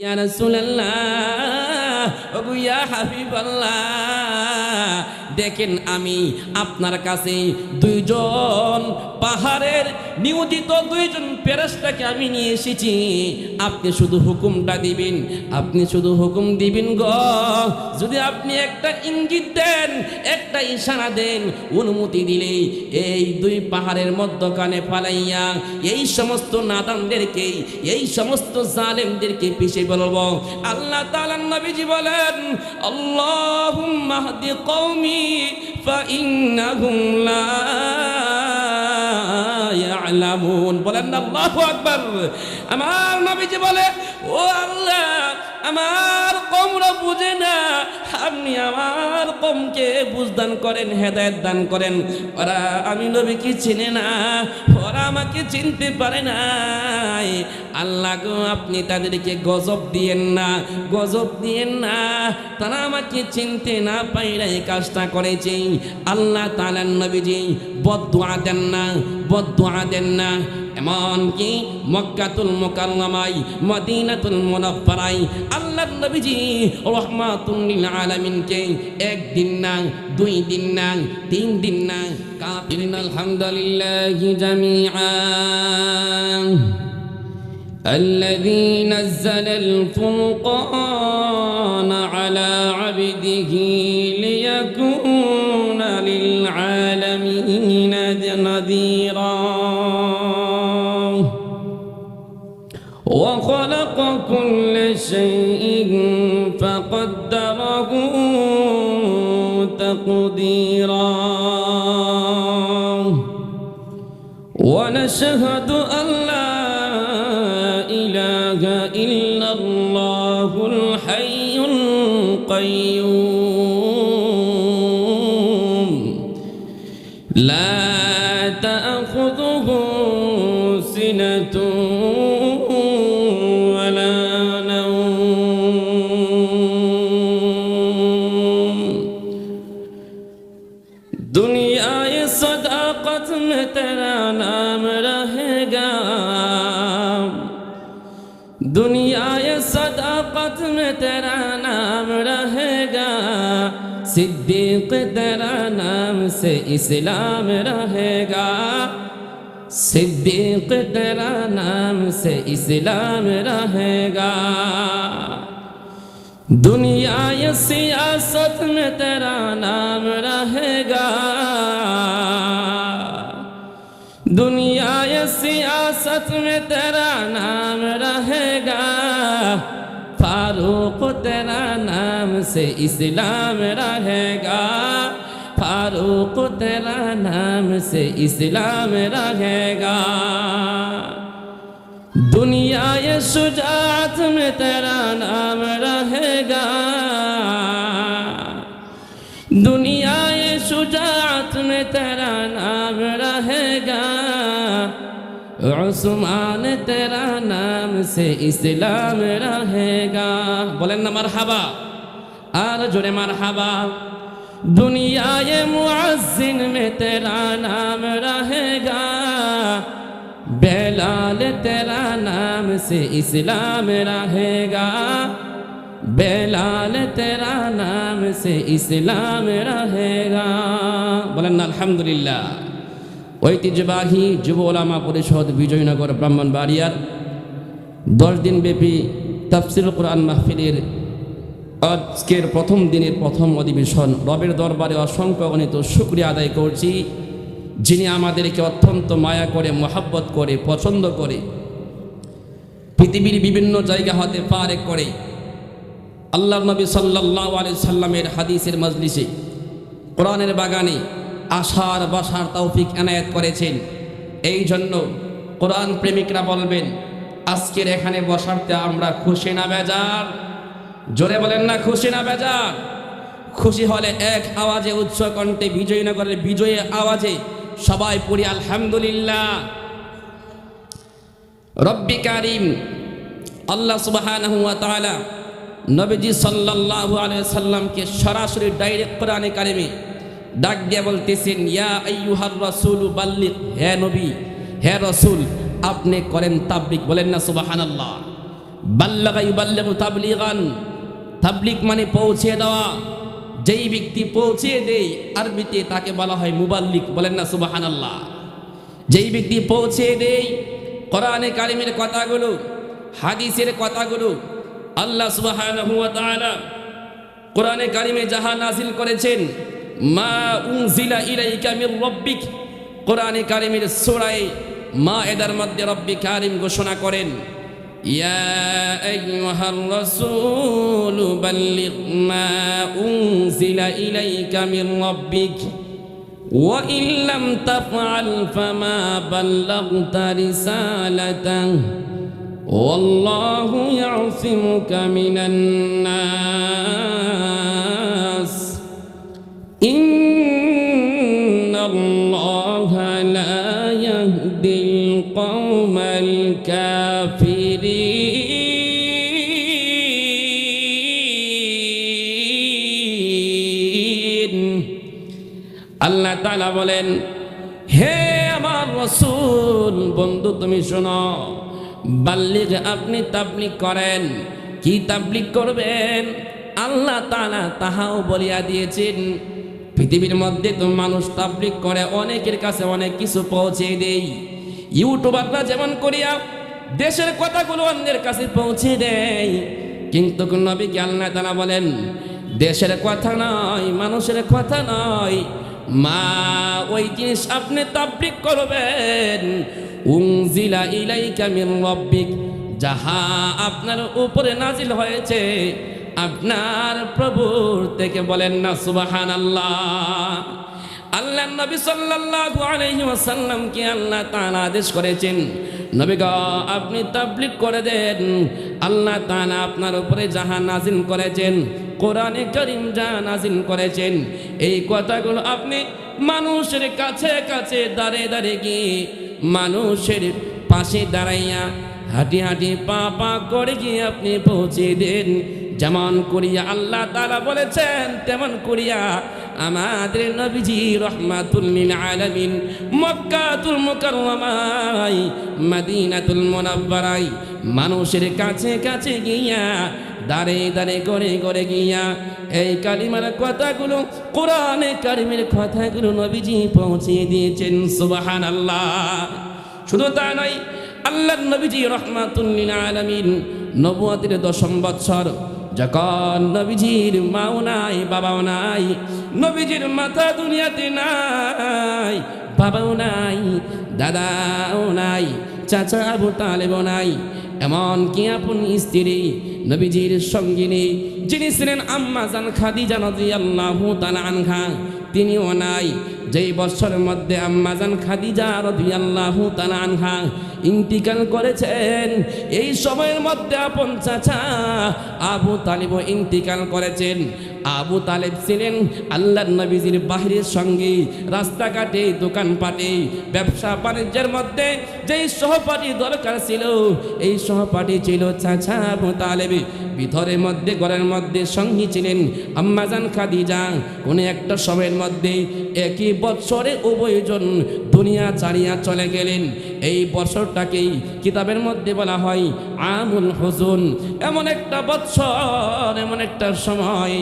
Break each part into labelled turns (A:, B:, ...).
A: ইয়া রাসূলুল্লাহ ওগো ইয়া হাবিবাল্লাহ দেখেন আমি আপনার কাছে দুইজন পাহাড়ের নিয়োজিত দুইজন ফেরেশতাকে আমি নিয়ে এসেছি। আপনি শুধু হুকুমটা দিবেন, আপনি শুধু হুকুম দিবেন গ। যদি আপনি একটা ইঙ্গিত দেন, একটা ইশারা দেন, অনুমতি দিলে এই দুই পাহাড়ের মধ্যখানে ফালাইয়া এই সমস্ত নাদানদেরকে, এই সমস্ত জালেমদেরকে পিছিয়ে বলব আল্লাহ তাআলা নবীজি বলেন, আল্লাহুম্মা হদি কওমি فإنهم لا ইয়ালামুন। বলেন না, আল্লাহু আকবার। আমার নবীজি বলে, ও আল্লাহ, আমার কমরা বুঝে না। আপনি আমার কমকে বুঝদান করেন, হেদায়ত দান করেন। ওরা আমি নবীকে চিনে না, ওরা আমাকে চিনতে পারে না আল্লাহ আপনি তাদেরকে গজব দিয়েন না, গজব দিয়েন না। তারা আমাকে চিনতে না পাইরা এই কাজটা করেছে। আল্লাহ তালার নবীজি বদুয়া দেন না বদুয়া দেন না এমনকি মক্কাতুল মোকাল্লামাই মদিনাতুল মুনাফফারাই আল্লাহর নবীজি রহমাতুল আলামিনকে একদিন না দুই দিন না তিন দিন না কাফিরিন আলহামদুলিল্লাহি জামিআ الذي نزل الفرقان على عبده ليكون تقديرا. ونشهد सिद्दीक तेरा नाम से इस्लाम रहेगा। सिद्दीक तेरा नाम से इस्लाम रहेगा। दुनिया ये सियासत में तेरा नाम रहेगा। दुनिया ये सियासत में तेरा नाम रहेगा। फारूक तेरा नाम से इस्लाम रहेगा। फारूक तेरा नाम से इस्लाम रहेगा। दुनिया ये शुजात में तेरा नाम عثمان تیرا نام سے اسلام رہے گا بولن مرحبا آر جڑے مرحبا دنیا معزن میں تیرا نام رہے گا بیلال تیرا نام سے اسلام رہے گا بیلال تیرا نام سے اسلام رہے گا بولن الحمدللہ ঐতিহ্যবাহী যুব ওলামা পরিষদ বিজয়নগর ব্রাহ্মণবাড়িয়ার দশ দিনব্যাপী তাফসিল কোরআন মাহফিলের আজকের প্রথম দিনের প্রথম অধিবেশন। রবের দরবারে অসংখ্য অনিত শুক্রিয়া আদায় করছি। যিনি আমাদেরকে অত্যন্ত মায়া করে, মহাব্বত করে, পছন্দ করে, পৃথিবীর বিভিন্ন জায়গা হতে পারে করে আল্লাহ নবী সাল্লাহ আলি সাল্লামের হাদিসের মজলিসে, কোরআনের বাগানে আশার বাসার তৌফিক এনায়েত করেছেন। এই জন্য কোরআন প্রেমিকরা বলবেন, আজকের এখানে বসারতে আমরা খুশি না বেজার? জোরে বলেন না, খুশি না বেজার? খুশি হলে এক আওয়াজে, উচ্চ কণ্ঠে বিজয়নগরের বিজয়ী আওয়াজে সবাই পড়ি, আলহামদুলিল্লাহ। রব্বি কারিম, আল্লাহ তাআলা নবীজি সাল্লাল্লাহু আলাইহি সাল্লামকে সরাসরি ডাইরেক্ট কোরআনে কারিমে ডাক দিয়ে বলতেছেন, ইয়া আইয়ুহার রাসূল, বাল্লিগ, হে নবী, হে রাসূল, আপনি করেন তাবলিগ। বলেন না, সুবহানাল্লাহ। বাল্লাগা ইউবাল্লাগু তাবলিগান। তাবলিগ মানে পৌঁছে দেওয়া। যেই ব্যক্তি পৌঁছে দেয়, আরবিতে তাকে বলা হয় মুবাল্লিক। বলেন না, সুবহানাল্লাহ। যেই ব্যক্তি পৌঁছে দেয়, কোরআনে কারিমের কথাগুলো, হাদিসের কথাগুলো, আল্লাহ সুবহানাহু ওয়া তাআলা কোরআনে কারিমে যাহা নাজিল করেছেন মা উনজিলা ইলাইকা মির রাব্বিক কোরআনে কারিমের সূরায়ে মা এদার মধ্যে রব্বি কারিম ঘোষণা করেন ইয়া আইয়ুহার রাসূল বাল্লিগ মা উনজিলা ইলাইকা মির রাব্বিক وإن لم تفعل فما بلغت رسالته والله يعصمك من الناس তালা বলেন, হে আমার রসুল, বন্ধু তুমি শোনো বাল্লিক আপনি তাবলিক করেন। কি তাবলিক করবেন? আল্লাহ তালা তাহাও বলিয়া দিয়েছেন, পৃথিবীর মধ্যে তো মানুষ তাবলিক করে, অনেকের কাছে অনেক কিছু পৌঁছে দেই। ইউটিউবাররা যেমন করিয়া দেশের কথাগুলো অন্যের কাছে পৌঁছে দেয়, কিন্তু নবীকে আল্লাহ তালা বলেন, দেশের কথা নয়, মানুষের কথা নয় মা, ওই জিনিস আপনি তাবলিক করবেন। উংজিলা ইলাইকা মির রব্বিক। যাহা আপনার উপরে নাজিল হয়েছে, আপনার প্রভুর থেকে বলেন না, সুবহানাল্লাহ। আল্লাহ নবী সাল্লাল্লাহু আলাইহি ওয়াসাল্লাম কে আল্লাহ তাআলা আদেশ করেছেন, নবী গো, আপনি তাবলিগ করে দেন। আল্লাহ তাআলা আপনার উপরে যাহা নাজিল করেছেন কোরআনে করিম যা নাজিল করেছেন, এই কথাগুলো আপনি মানুষের কাছে কাছে দাঁড়ে দাঁড়িয়ে গিয়ে মানুষের পাশে দাঁড়াইয়া হাঁটি হাঁটি পা পা করে গিয়ে আপনি পৌঁছে দেন। যেমন করিয়া আল্লাহ তারা বলেছেন, তেমন করিয়া আমাদের নবীজি রহমাতুল্লিল আলামিন মক্কাতুল মুকাররমাই মদিনাতুল মুনাব্বারাই মানুষের কাছে কাছে গিয়া দাঁড়ে দাঁড়ে করে করে গিয়া এই কালিমার কথাগুলো, কোরআনে কারিমের কথাগুলো নবীজি পৌঁছে দিয়েছেন সুবাহান আল্লাহ শুধু তা নয় আল্লাহ নবীজি রহমাতুল্লিল আলামিন নবুয়াতের দশম বৎসর, যখন নবীজির মাও নাই, বাবাও নাই, নবীজির মাথা দুনিয়াতে নাই, বাবাও নাই, দাদাও নাই, চাচা আবু তালেবও নাই এমন কি আপন স্ত্রী নবীজির সঙ্গিনী, যিনি ছিলেন আম্মা জান খাদিজা জানা তাআলা আনহা। তিনিও নাই, যেই বছরের মধ্যে আম্মাজান খাদিজা রাদিয়াল্লাহু তাআলা আনহা ইন্তিকাল করেছেন, এই সময়ের মধ্যে আপন চাচা আবু তালিব ইন্তিকাল করেছেন। আবু তালেব ছিলেন আল্লাহ নবীজির বাহিরের সঙ্গে রাস্তাঘাটে, দোকানপাটে, ব্যবসা বাণিজ্যের মধ্যে যেই সহপাঠী দরকার ছিল, এই সহপাঠী ছিল চাচা আবু তালেব। ভিতরের মধ্যে, ঘরের মধ্যে সঙ্গী ছিলেন আম্মাজান খাদিজা। কোনো একটা সময়ের মধ্যে একই বৎসরে উভয়জন দুনিয়া ছাড়িয়া চলে গেলেন। এই বছরটাকেই কিতাবের মধ্যে বলা হয় আমুল হুজুন। এমন একটা বৎসর, এমন একটা সময়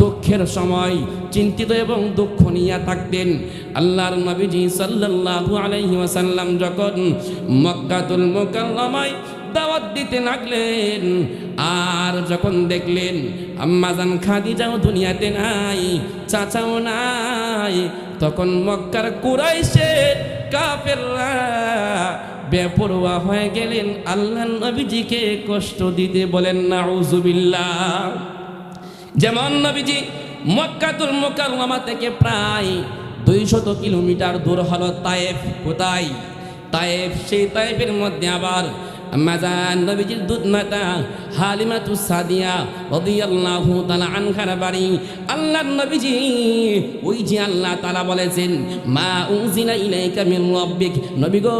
A: দুঃখের সময় চিন্তিত এবং দুঃখ নিয়ে থাকতেন। আল্লাহর নবীজি সাল্লাল্লাহু আলাইহি ওয়াসাল্লাম যখন মক্কাতুল মুকাররমায় দাওয়াত দিতে লাগলেন, আর যখন দেখলেন আম্মাজান খাদিজাও দুনিয়াতে নাই, চাচাও নাই, তখন মক্কার কুরাইশের কাফেররা বেপরোয়া হয়ে গেলেন। আল্লাহ নবীজিকে কষ্ট দিতে বলেন, নাউজুবিল্লাহ। যেমন নবীজি মক্কাতুল মোকারমা থেকে প্রায় দুইশত কিলোমিটার দূর হলো তায়েফ। কোথায়? তায়েফ, সেই তায়েফের মধ্যে আবার মাজান নবীজির দুধ মাতা হালিমাতু সাদিয়া রাদিয়াল্লাহু তাআলা আনহার বাড়ি। আল্লাহর নবীজি, ওই যে আল্লাহ তাআলা বলেছেন, মা উনজিলা ইলাইকা নবী গো,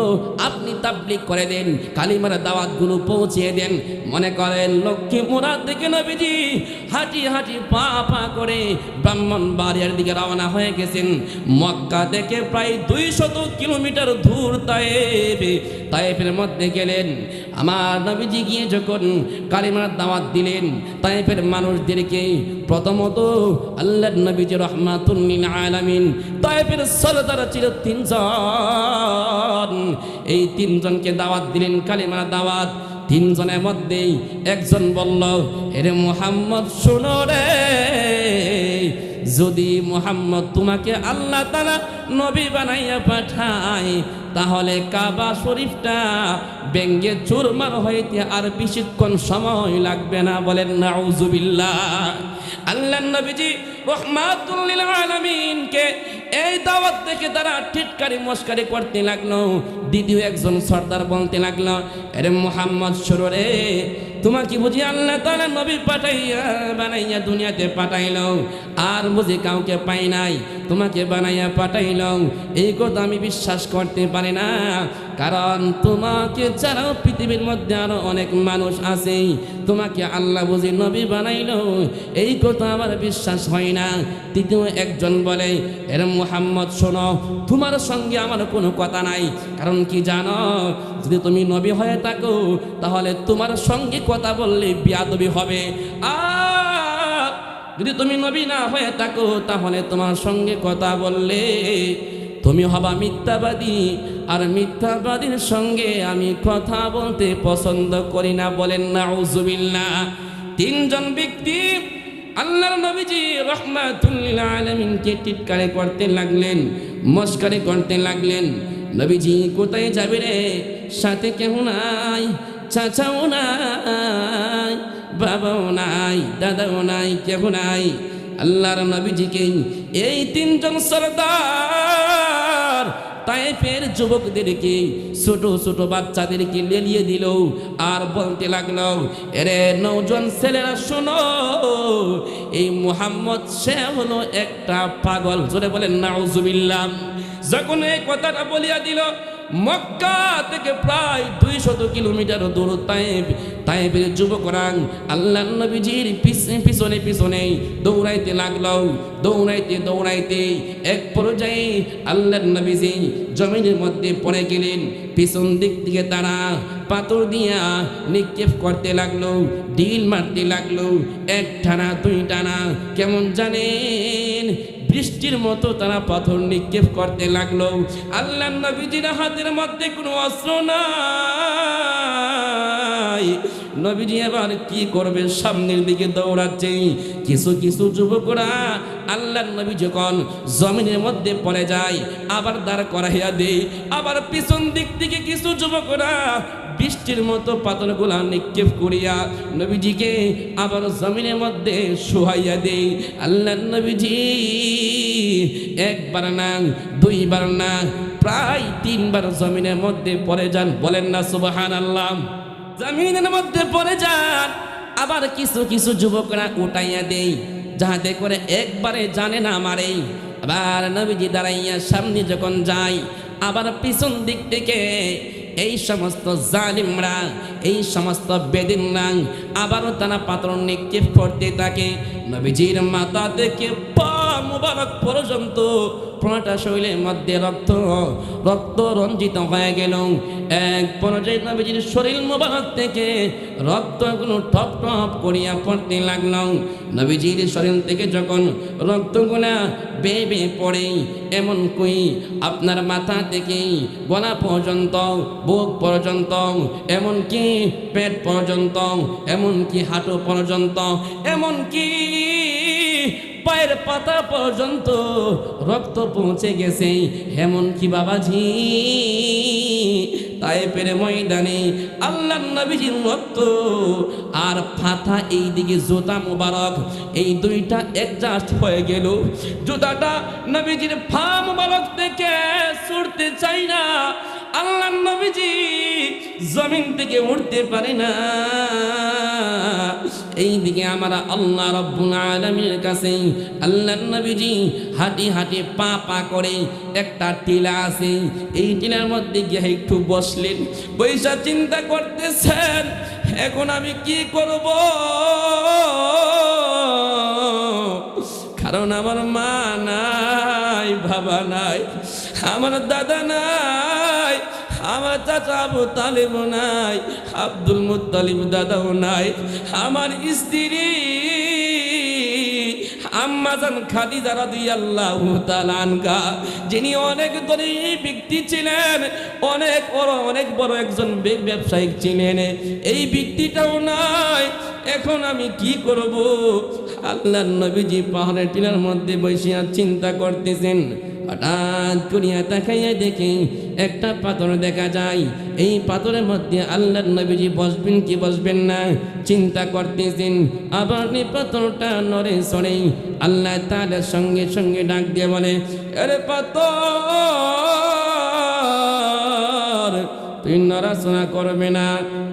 A: আপনি তাবলিক করে দেন, কালিমার দাওয়াতগুলো পৌঁছিয়ে দেন। মনে করেন লক্ষ্মী মুরাদ থেকে নবীজি হাঁটি হাঁটি পা পা করে ব্রাহ্মণ বাড়িয়ার দিকে রওনা হয়ে গেছেন। মক্কা থেকে প্রায় দুই শত কিলোমিটার দূর তায়েফে, তায়েফের মধ্যে গেলেন। আমার নবীজি গিয়ে যখন কালিমার দাওয়াত দিলেন তায়েফের মানুষদেরকে প্রথমত আল্লাহ নবীজি রহমাতুল্লিন আলামিন তায়েফের সরদার ছিল তিনজন। এই তিনজনকে দাওয়াত দিলেন, কালিমার দাওয়াত। তিনজনের মধ্যেই একজন বলল, এরে মোহাম্মদ, শোনো রে। যদি মোহাম্মদ তোমাকে আল্লাহ তালা নবী বানাইয়া পাঠায় তাহলে কাবা শরীফটা ব্যঙ্গে চুরমার হইতে আর বেশিক্ষণ সময় লাগবে না বলেন নাউজুবিল্লাহ। আল্লাহ নবীজি রহমাতুল্লিল আলামিনকে এই দাওয়াত দেখে তারা টিটকারি মস্কারি করতে লাগল। দ্বিতীয় একজন সর্দার বলতে লাগল, আরে মোহাম্মদ সরোরে তোমাকে বুঝি আল্লাহ তালা নবী পাঠাইয়া, বানাইয়া দুনিয়াতে পাঠাইল? আর বুঝি কাউকে পাই নাই। তোমাকে বানাইয়া পাঠাইল। এই কথা আমি বিশ্বাস করতে পারি না। কারণ তোমাকে ছাড়াও পৃথিবীর মধ্যে আরও অনেক মানুষ আছে। তোমাকে আল্লাহ বুঝি নবী বানাইল। এই কথা আমার বিশ্বাস হয় না। তৃতীয় একজন বলে, এর মুহাম্মদ, শোনো, তোমার সঙ্গে আমার কোনো কথা নাই। কারণ কি জানো, যদি তুমি নবী হয়ে থাকো, তাহলে তোমার সঙ্গে কথা বললে বিয়াদবি হবে। আর যদি তুমি নবী না হয়ে থাকো, তাহলে তোমার সঙ্গে কথা বললে তুমি হবা মিথ্যাবাদী, আর মিথ্যাবাদীর সঙ্গে আমি কথা বলতে পছন্দ করি না বলেন না উজুবিল্লা তিনজন ব্যক্তি আল্লাহর নবীজি রহমাতুল্লিল আলমিনকে টিটকারে করতে লাগলেন, মস্কারে করতে লাগলেন। নবীজি, কোথায় যাবে রে? সাথে কেউ নাই? চাচাও নাই? বাবাও নাই? দাদাও নাই? কেউ নাই? আল্লাহর নবীজিকে এই তিনজন সর্দার তাইফের যুবকদেরকে, ছোট ছোট বাচ্চাদেরকে লেলিয়ে দিল আর বলতে লাগল, এরে নৌজন ছেলেরা, শোনো, এই মুহাম্মদ সে হলো একটা পাগল। জোরে বলেন নাউজুবিল্লাহ। যখন এই কথাটা বলিয়া দিল, মক্কা থেকে প্রায় শত কিলোমিটার দূর তাইব, তাইবের যুবকরা আল্লাহ নবীজির পিছনে পিছনে দৌড়াইতে লাগল। দৌড়াইতে দৌড়াইতে এক পর্যায়ে আল্লাহ নবীজি জমিনের মধ্যে পড়ে গেলেন। পিছন দিক থেকে তারা পাথর দিয়া নিক্ষেপ করতে লাগল, ডিল মারতে লাগল। এক টানা, দুই টানা, কেমন জানেন? বৃষ্টির মতো তারা পাথর নিক্ষেপ করতে লাগল। আল্লাহ নবীজির হাতের মধ্যে কোনো অস্ত্র নাই। নবীজি এবার কি করবে? সামনের দিকে দৌড়াচ্ছে। কিছু কিছু যুবকরা আল্লাহ নবী যখন জমিনের মধ্যে পড়ে যায়, আবার দাঁড় করাইয়া দেয়। আবার পিছন দিক থেকে কিছু যুবকরা বৃষ্টির মতো পাথরগুলা নিক্ষেপ করিয়া নবীজিকে আবার জমিনের মধ্যে শোয়াইয়া দেই আল্লাহ নবীজি একবার না, দুইবার না, প্রায় তিনবার জমিনের মধ্যে পড়ে যান। বলেন না সুবাহান আল্লাহ জমিনের মধ্যে পড়ে যান। আবার কিছু কিছু যুবকরা উঠাইয়া দেই, যাহাতে করে একবারে জানে না মারে। আবার নবীজি দাঁড়াইয়া সামনে যখন যাই আবার পিছন দিক থেকে এই সমস্ত জালিমরা, এই সমস্ত বেদিনরা আবারও তারা পাত্র নিক্ষেপ করতে থাকে। নবীজির মাথা থেকে পা মুবারক পর্যন্ত পুরোটা শরীরের মধ্যে রক্ত রক্ত রঞ্জিত হয়ে গেল। এক পর্যায়ে নবীজির শরীর মুবারক থেকে রক্তগুলো টপ টপ করিয়া পড়তে লাগল। নবীজির শরীর থেকে যখন রক্তগুলা বেয়ে পড়ে, এমন কই আপনার মাথা থেকে গলা পর্যন্ত, বুক পর্যন্ত এমনকি পেট পর্যন্ত এমনকি হাঁটু পর্যন্ত এমনকি পায়ের পাতা পর্যন্ত রক্ত পৌঁছে গেছে। এমন কি বাবাজি? তাই পেরে ময়দানে আল্লাহ নবীজির রক্ত আর ফাথা এই দিকে জোতা মুবারক। এই দুইটা অ্যাডজাস্ট হয়ে গেল। জুতাটা নবীজির ফা মুবারক থেকে ছুটতে চাই না। আল্লাহ নবীজি জমিন থেকে উঠতে পারে না। এইদিকে আমরা আল্লাহ রব্বুল আলমীর কাছে আল্লাহ নবীজি হাঁটি হাঁটি পা পা করে একটা টিলা আছে। এই টিলার মধ্যে গিয়ে একটু বসলেন। বৈশা চিন্তা করতেছেন, এখন আমি কি করব? কারণ আমার মা নাই, বাবা নাই, আমার দাদা নাই আমার চাচা আবু তালিব নাই, আব্দুল মুতালিব দাদাও নাই, আমার স্ত্রী আম্মাজান খাদিজা রাদিয়াল্লাহু তাআলা আনহা, যিনি অনেক ধনী ব্যক্তি ছিলেন, অনেক বড় অনেক বড় একজন ব্যবসায়িক ছিলেন, এই ব্যক্তিটাও নাই, এখন আমি কি করব? আল্লাহ নবীজি পাহাড়ের টিলার মধ্যে বসিয়া চিন্তা করতেছেন হঠাৎ করিয়া তাকাইয়া দেখি একটা পাথর দেখা যায়। এই পাথরের মধ্যে আল্লাহ নবীজি বসবেন কি বসবেন না, চিন্তা করতেছেন। আবার এই পাথরটা নড়ে সরে আল্লাহ তার সঙ্গে সঙ্গে ডাক দিয়ে বলে, আরে পাথর, তুই নড়াচড়া করবে না।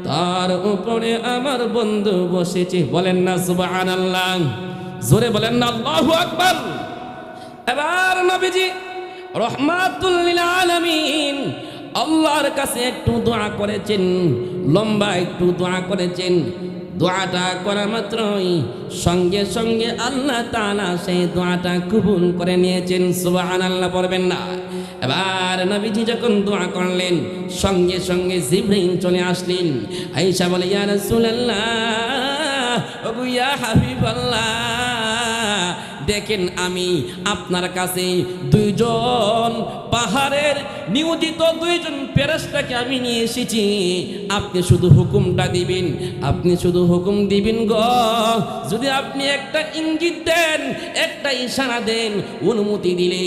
A: তার উপরে আমার বন্ধু বসেছে। বলেন না সুবাহ আল্লাহ জোরে বলেন না, আল্লাহু আকবার। এবার নবীজি রহমাতুল্লিল আলমিন আল্লাহর কাছে একটু দোয়া করেছেন, লম্বা একটু দোয়া করেছেন। দোয়াটা করা মাত্রই সঙ্গে সঙ্গে আল্লাহ তাআলা সেই দোয়াটা কবুল করে নিয়েছেন, সুবহানাল্লাহ পড়বেন না। এবার নবীজি যখন দোয়া করলেন, সঙ্গে সঙ্গে জিব্রাইল চলে আসলেন। আইসা বলে ইয়ার রাসূলুল্লাহ, ওগো ইয়া হাবিবাল্লাহ। দেখেন আমি আপনার কাছে দুইজন পাহাড়ের নিয়োজিত দুইজন পেরাসটাকে আমি নিয়ে এসেছি। আপনি শুধু হুকুমটা দিবেন। আপনি শুধু হুকুম দিবেন গ। যদি আপনি একটা ইঙ্গিত দেন, একটা ইশারা দেন, অনুমতি দিলে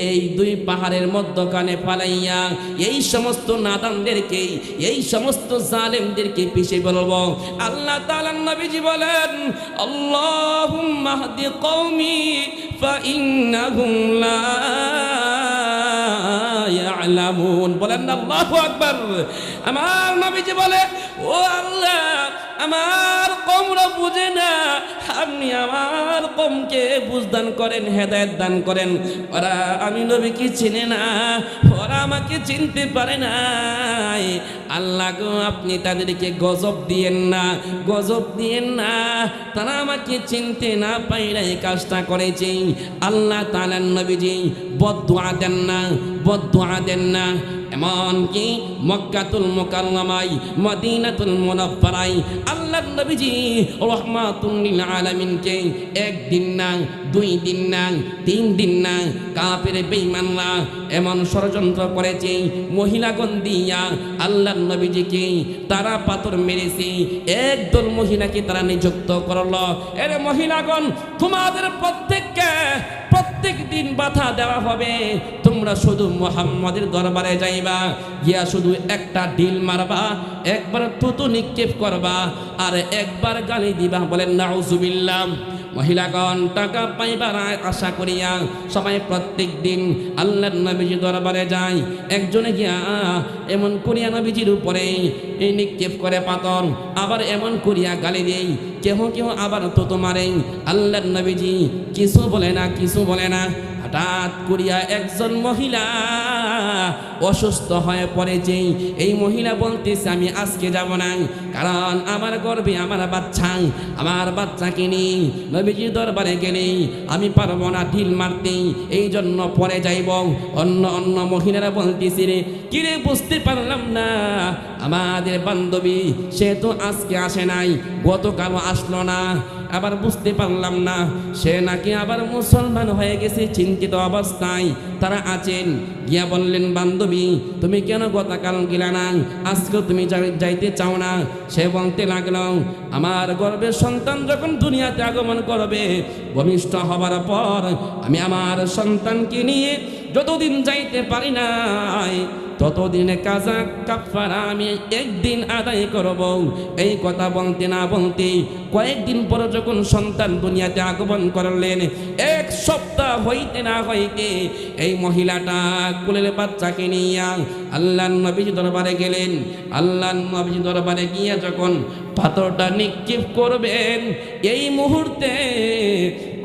A: এই দুই পাহাড়ের মধ্যখানে পালাইয়া এই সমস্ত নাদানদেরকে, এই সমস্ত জালেমদেরকে পিছিয়ে বলব আল্লাহ তাআলা নবীজি বলেন আল্লাহ হাদি কওমি ফাইন্নাহুম لا يعلمون বলেন আল্লাহু আকবার। আমার নবীজি বলে ও আল্লাহ আমার কমরা বুঝে না। আপনি আমার কমকে বুঝদান করেন, হেদায়ত দান করেন। ওরা আমি নবীকে চিনে না, ওরা আমাকে চিনতে পারে না আল্লাহ গো, আপনি তাদেরকে গজব দিয়েন না, গজব দিয়েন না। তারা আমাকে চিনতে না পাইরা এই কাজটা করেছে। আল্লাহ তালার নবীজি বদুয়া দেন না বদুয়া দেন না। এমনকি মক্কাতুল মোকাল্লামাই মদিনাতুল মুনাফফারাই আল্লাহর নবীজি রহমাতুল্লিল আলামিনকে একদিন না, দুই দিন না, তিন দিন না কাফের বেঈমানরা এমন ষড়যন্ত্র করেছে, মহিলাগণ দিয়া আল্লাহর নবীজিকে তারা পাথর মেরেছে, একদল মহিলাকে তারা নিযুক্ত করল। এর মহিলাগণ, তোমাদের প্রত্যেককে প্রত্যেক দিন বাধা দেওয়া হবে। তোমরা শুধু মোহাম্মদের দরবারে যাইবা, গিয়া শুধু একটা ডিল মারবা, একবার তুতু নিক্ষেপ করবা, আর একবার গালি দিবা, বলেন, নাউজুবিল্লাহ। মহিলাগণ টাকা পাইবার আশা করিয়া সবাই প্রত্যেক দিন আল্লাহর নবীজি দরবারে যায়। একজনে গিয়া, এমন করিয়া নবীজির উপরে নিক্ষেপ করে পাতর আবার এমন করিয়া গালি দেই। কেহ কেহ আবার তো তোমারে আল্লাহর নবীজি কিছু বলে না, কিছু বলে না। হঠাৎ করিয়া একজন মহিলা অসুস্থ হয়ে পড়েছে এই মহিলা বলতেছে, আমি আজকে যাব না কারণ আমার গর্বে আমার বাচ্চা, আমার বাচ্চাকে নিয়ে নবীজির দরবারে গেলে আমি পারব না ঢিল মারতে এই জন্য পরে যাইব। অন্য অন্য মহিলারা বলতেছে, রে, কিরে, বুঝতে পারলাম না, আমাদের বান্ধবী, সে তো আজকে আসে নাই, গতকালও আসলো না আবার বুঝতে পারলাম না। সে নাকি আবার মুসলমান হয়ে গেছে, চিন্তিত অবস্থায়। তারা আছেন। গিয়া বললেন, বান্ধবী, তুমি কেন গতকাল গেলা না? আজকে তুমি যাইতে চাও না? সে বলতে লাগল, আমার গর্বের সন্তান যখন দুনিয়াতে আগমন করবে ভূমিষ্ঠ হবার পর আমি আমার সন্তানকে নিয়ে যতদিন যাইতে পারি নাই ততদিনে কাজা কাফারা আমি একদিন আদায় করব। এই কথা বলতে না বলতে কয়েকদিন পর যখন সন্তান দুনিয়াতে আগমন করলেন, এক সপ্তাহ হইতে না হইতে এই মহিলাটা কুলের বাচ্চাকে নিয়ে আল্লাহ নবীজি দরবারে গেলেন। আল্লাহ নবীজি দরবারে গিয়ে যখন পাথরটা নিক্ষেপ করবেন, এই মুহূর্তে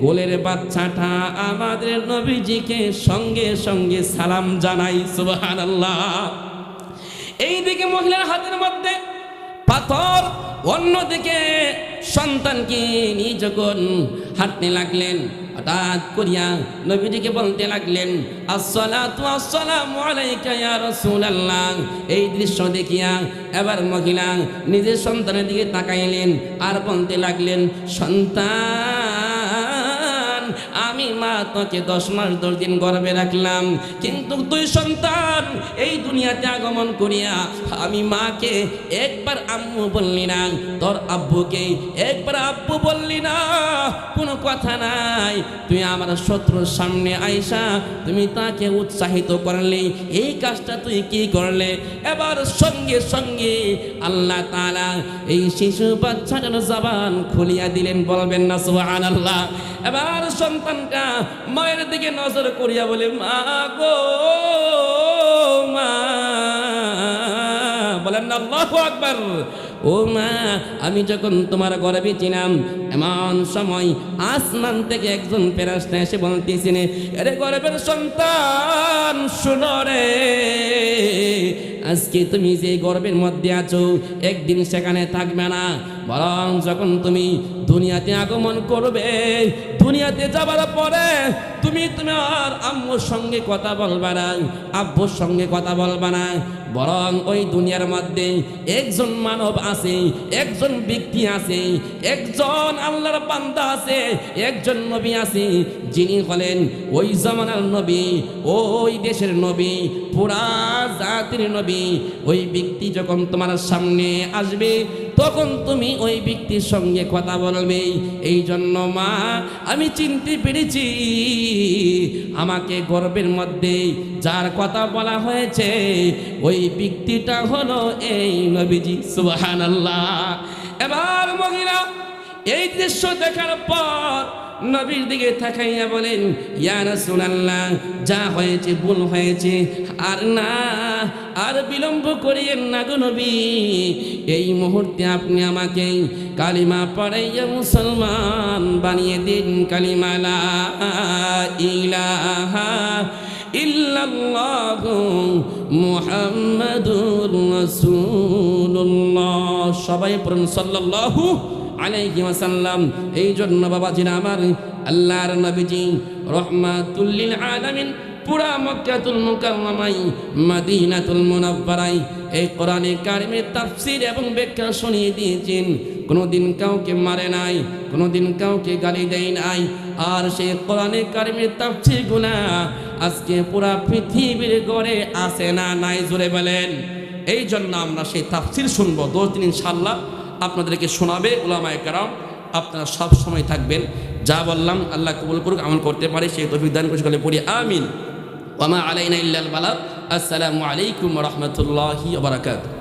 A: কোলের বাচ্চাটা আমাদের নবীজিকে সঙ্গে সঙ্গে সালাম জানাই, সুবহানাল্লাহ। এইদিকে মহিলার হাতের মধ্যে পাথর, অন্যদিকে সন্তানকে নিয়ে যখন হাঁটতে লাগলেন, হঠাৎ করিয়া নবীজিকে বলতে লাগলেন এই দৃশ্য দেখিয়া এবার মহিলা নিজের সন্তানের দিকে তাকাইলেন আর বলতে লাগলেন, সন্তান আমি মা তোকে দশ মাস দশ দিন গর্বে রাখলাম। কিন্তু তুই সন্তান, এই দুনিয়াতে আগমন করিয়া আমি মাকে একবার আম্মু বললি না, তোর আব্বুকে একবার আব্বু বললি না, কোনো কথা নাই। তুই আমার শত্রুর সামনে আইসা তুমি তাকে উৎসাহিত করলে, এই কাজটা তুই কি করলে? এবার সঙ্গে সঙ্গে আল্লাহ তাআলা এই শিশু বাচ্চা বাচ্চাটার জবান খুলিয়া দিলেন, বলবেন না, সুবহানাল্লাহ। এবার সন্তানটা মায়ের দিকে নজর করিয়া বলে, মা গো, মা। বলেন না আল্লাহু আকবার। ও মা, আমি যখন তোমার গর্বে ছিলাম, এমন সময় আসমান থেকে একজন ফেরাস্তা এসে বলতেছেন আরে গর্বের সন্তান, শুনো রে, আজকে তুমি যে গর্বের মধ্যে আছো, একদিন সেখানে থাকবে না। বরং যখন তুমি দুনিয়াতে আগমন করবে দুনিয়াতে যাবার পরে তুমি তোমার আম্মুর সঙ্গে কথা বলবা না আব্বুর সঙ্গে কথা বলবা না বরং ওই দুনিয়ার মধ্যে একজন মানব আছে, একজন ব্যক্তি আছে, একজন আল্লাহর বান্দা আছে, একজন নবী আছে, যিনি হলেন ওই জামানার নবী, ওই দেশের নবী, পুরা জাতির নবী। ওই ব্যক্তি যখন তোমার সামনে আসবে, তখন তুমি ওই ব্যক্তির সঙ্গে কথা বলবে এই জন্য মা, আমি চিনতে পেরেছি, আমাকে গর্বের মধ্যে যার কথা বলা হয়েছে, ওই ব্যক্তিটা হলো এই নবীজি, সুবহানাল্লাহ। এবার মহিলা, এই দৃশ্য দেখার পর নবীর দিকে থাকাইয়া বলেন ইয়ার রাসূলুল্লাহ, যা হয়েছে ভুল হয়েছে, আর না, আর বিলম্ব করিয়েন না গো নবী। এই মুহূর্তে আপনি আমাকে কালিমা পড়াইয়া মুসলমান বানিয়ে দিন, কালিমা লা ইলাহা ইল্লাল্লাহু মুহাম্মাদুর রাসূলুল্লাহ। সবাই পড়ুন, সাল্লাল্লাহু আলাইহি এই জন্য বাবাজিরা আমার, আল্লাহর নবীজি রহমাতুল্লিল আলামিন পুরা মক্কাতুল মুকাররমাই মদিনাতুল মুনাফফারাই এই কোরআনে কারিমের তাফসীর এবং ব্যাখ্যা শুনিয়ে দিয়েছেন। কোনোদিন কাউকে মারে নাই, কোনোদিন কাউকে গালি দেয় নাই আর সেই কোরআনে কারিমের তাফসীরগুলা আজকে পুরা পৃথিবীর গড়ে আসে না নাই, জোরে বলেন। এই জন্য আমরা সেই তাফসীর শুনব, দশ দিন ইনশাল্লাহ আপনাদেরকে শোনাবে ওলামায় কারাম। আপনারা সব সময় থাকবেন। যা বললাম আল্লাহ কবুল করুক, আমল করতে পারে, সেই তফিক দান করে পড়ি, আমিন। ওমা আলাইনা ইল্লাল বালাদ আসসালামু আলাইকুম রহমতুল্লাহি বারাকাতুহু।